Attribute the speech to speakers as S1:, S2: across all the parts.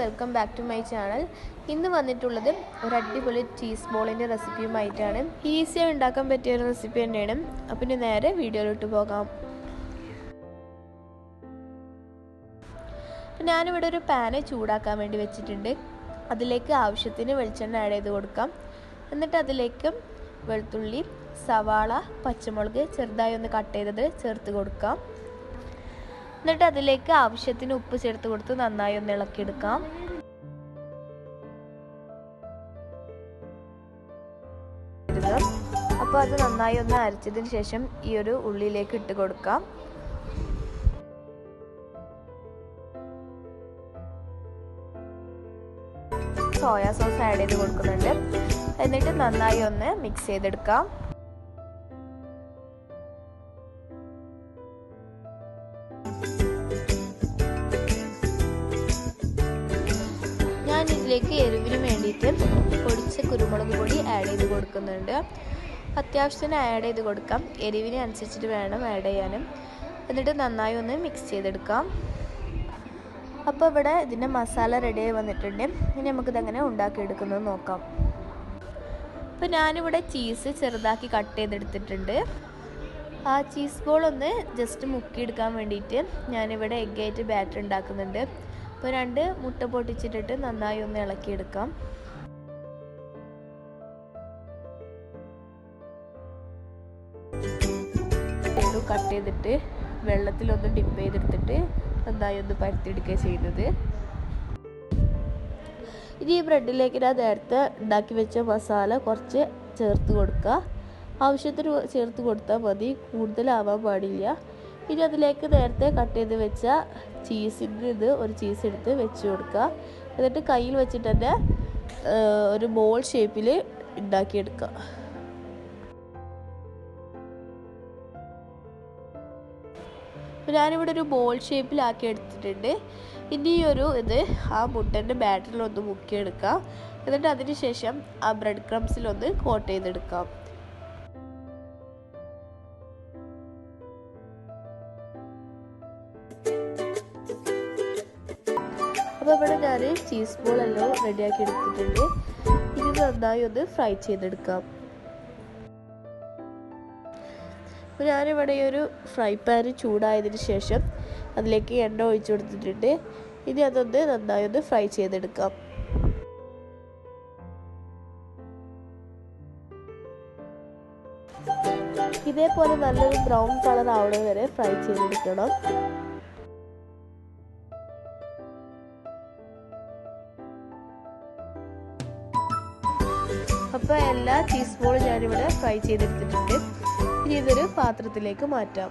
S1: Welcome back to my channel ഇന്ന് വന്നിട്ടുള്ളത് ഒരു അടിപൊളി ചീസ് ബോളിന്റെ റെസിപ്പിയുമായിട്ടാണ് ഈസിയായി ഉണ്ടാക്കാൻ പറ്റിയ ഒരു റെസിപ്പി തന്നെയാണ്. അപ്പം ഇനി നേരെ വീഡിയോയിലോട്ട് പോകാം. ഞാനിവിടെ ഒരു പാന് ചൂടാക്കാൻ വേണ്ടി വെച്ചിട്ടുണ്ട്. അതിലേക്ക് ആവശ്യത്തിന് വെളിച്ചെണ്ണ ആഡ് ചെയ്ത് കൊടുക്കാം. എന്നിട്ട് അതിലേക്ക് വെളുത്തുള്ളി സവാള പച്ചമുളക് ചെറുതായി ഒന്ന് കട്ട് ചെയ്തത് ചേർത്ത് കൊടുക്കാം. എന്നിട്ട് അതിലേക്ക് ആവശ്യത്തിന് ഉപ്പ് ചേർത്ത് കൊടുത്ത് നന്നായി ഒന്ന് ഇളക്കിയെടുക്കാം. അപ്പോൾ അത് നന്നായി ഒന്ന് അരച്ചതിന് ശേഷം ഈ ഒരു ഉള്ളിയിലേക്ക് ഇട്ട് കൊടുക്കാം. സോയാ സോസ് ആഡ് ചെയ്ത് കൊടുക്കുന്നുണ്ട്. എന്നിട്ട് നന്നായി ഒന്ന് മിക്സ് ചെയ്തെടുക്കാം. ഇതിലേക്ക് എരിവിന് വേണ്ടിയിട്ട് പൊടിച്ച കുരുമുളക് പൊടി ആഡ് ചെയ്ത് കൊടുക്കുന്നുണ്ട്. അത്യാവശ്യത്തിന് ആഡ് ചെയ്ത് കൊടുക്കാം. എരിവിന് അനുസരിച്ചിട്ട് വേണം ആഡ് ചെയ്യാനും. എന്നിട്ട് നന്നായി ഒന്ന് മിക്സ് ചെയ്തെടുക്കാം. അപ്പോൾ ഇവിടെ ഇതിന്റെ മസാല റെഡിയായി വന്നിട്ടുണ്ട്. ഇനി നമുക്കിതെങ്ങനെ ഉണ്ടാക്കിയെടുക്കുന്നത് നോക്കാം. അപ്പോൾ ഞാനിവിടെ ചീസ് ചെറുതാക്കി കട്ട് ചെയ്തെടുത്തിട്ടുണ്ട്. ആ ചീസ് ബോൾ ഒന്ന് ജസ്റ്റ് മുക്കിയെടുക്കാൻ വേണ്ടിയിട്ട് ഞാനിവിടെ എഗ്ഗായിട്ട് ബാറ്റർ ഉണ്ടാക്കുന്നുണ്ട്. അപ്പോൾ രണ്ട് മുട്ട പൊട്ടിച്ചിട്ടിട്ട് നന്നായി ഒന്ന് ഇളക്കിയെടുക്കാം. കട്ട് ചെയ്തിട്ട് വെള്ളത്തിലൊന്ന് ഡിപ്പ് ചെയ്തെടുത്തിട്ട് നന്നായി ഒന്ന് പരത്തിയെടുക്കുക ചെയ്യുന്നത്. ഇനി ഈ ബ്രെഡിലേക്ക് ഞാൻ നേരത്തെ ഉണ്ടാക്കി വെച്ച മസാല കുറച്ച് ചേർത്ത് കൊടുക്കുക. ആവശ്യത്തിന് ചേർത്ത് കൊടുത്താൽ മതി. കൂടുതലാവാൻ പാടില്ല. ഇനി അതിലേക്ക് നേരത്തെ കട്ട് ചെയ്ത് വെച്ച ചീസിന്റെ ഇത് ഒരു ചീസ് എടുത്ത് വെച്ച് കൊടുക്കുക. എന്നിട്ട് കയ്യിൽ വെച്ചിട്ട് തന്നെ ഒരു ബോൾ ഷേപ്പിൽ ഉണ്ടാക്കിയെടുക്കുക ഞാനിവിടെ ഒരു ബോൾ ഷേപ്പിലാക്കി എടുത്തിട്ടുണ്ട്. ഇനി ഈ ഒരു ഇത് ആ മുട്ടന്റെ ബാറ്ററിലൊന്ന് മുക്കിയെടുക്കാം. എന്നിട്ട് അതിന് ശേഷം ആ ബ്രെഡ് ക്രംസിലൊന്ന് കോട്ട് ചെയ്തെടുക്കാം. അപ്പോൾ ഇവിടെ ഞാൻ ചീസ് ബോൾ എല്ലാം റെഡിയാക്കി എടുത്തിട്ടുണ്ട്. ഇനി നന്നായി ഒന്ന് ഫ്രൈ ചെയ്തെടുക്കാം. അപ്പോൾ ഞാനിവിടെ ഒരു ഫ്രൈ പാൻ ചൂടായതിന് ശേഷം അതിലേക്ക് എണ്ണ ഒഴിച്ചു കൊടുത്തിട്ടുണ്ട്. ഇനി അതൊന്ന് നന്നായി ഒന്ന് ഫ്രൈ ചെയ്തെടുക്കാം. ഇതേപോലെ നല്ലൊരു ബ്രൗൺ കളർ ആവണ വരെ ഫ്രൈ ചെയ്തെടുക്കണം. അപ്പോൾ എല്ലാ ചീസ് ബോളും ഞാനിവിടെ ഫ്രൈ ചെയ്തെടുത്തിട്ടുണ്ട്. ഇനി ഇതൊരു പാത്രത്തിലേക്ക് മാറ്റാം.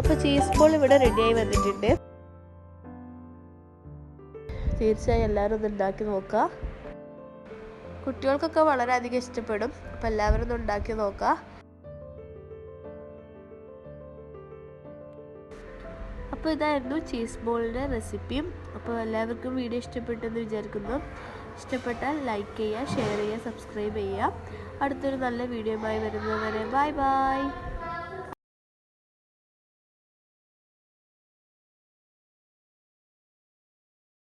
S1: അപ്പോൾ ചീസ് ബോൾ ഇവിടെ റെഡിയായി വന്നിട്ടുണ്ട്. തീർച്ചയായും എല്ലാവരും ഒന്ന് ഉണ്ടാക്കി നോക്കുക. കുട്ടികൾക്കൊക്കെ വളരെയധികം ഇഷ്ടപ്പെടും. അപ്പോൾ എല്ലാവരും ഒന്ന് ഉണ്ടാക്കി നോക്കുക. അപ്പോൾ ഇതായിരുന്നു ചീസ് ബോളിന്റെ റെസിപ്പിയും അപ്പോൾ എല്ലാവർക്കും വീഡിയോ ഇഷ്ടപ്പെട്ടെന്ന് വിചാരിക്കുന്നു. ഇഷ്ടപ്പെട്ടാൽ ലൈക്ക് ചെയ്യുക ഷെയർ ചെയ്യുക സബ്സ്ക്രൈബ് ചെയ്യുക. അടുത്തൊരു നല്ല വീഡിയോ വീഡിയോയുമായി വരുന്നതുവരെ ബൈ ബൈ